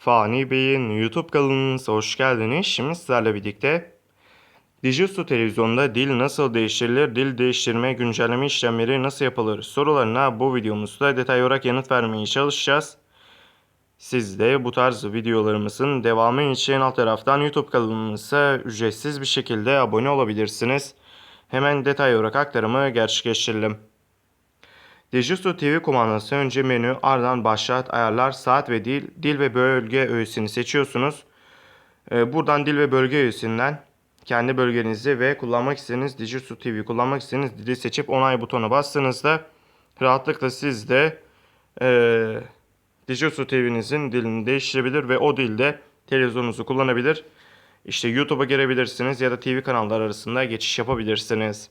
Fani Bey'in YouTube kanalınıza hoş geldiniz. Şimdi sizlerle birlikte Digisu televizyonda dil nasıl değiştirilir, dil değiştirme, güncelleme işlemleri nasıl yapılır sorularına bu videomuzda detay olarak yanıt vermeye çalışacağız. Siz de bu tarz videolarımızın devamı için alt taraftan YouTube kanalımıza ücretsiz bir şekilde abone olabilirsiniz. Hemen detay olarak aktarımı gerçekleştirelim. Digisu TV kumandası önce menü ardından başlat, ayarlar, saat ve dil, dil ve bölge öğesini seçiyorsunuz. Ee, Buradan dil ve bölge öğesinden kendi bölgenizi ve kullanmak istediğiniz Digisu TV kullanmak istediğiniz dili seçip onay butonuna bastığınızda rahatlıkla siz de eee Digisu TV'nizin dilini değiştirebilir ve o dilde televizyonunuzu kullanabilir. İşte YouTube'a girebilirsiniz ya da TV kanalları arasında geçiş yapabilirsiniz.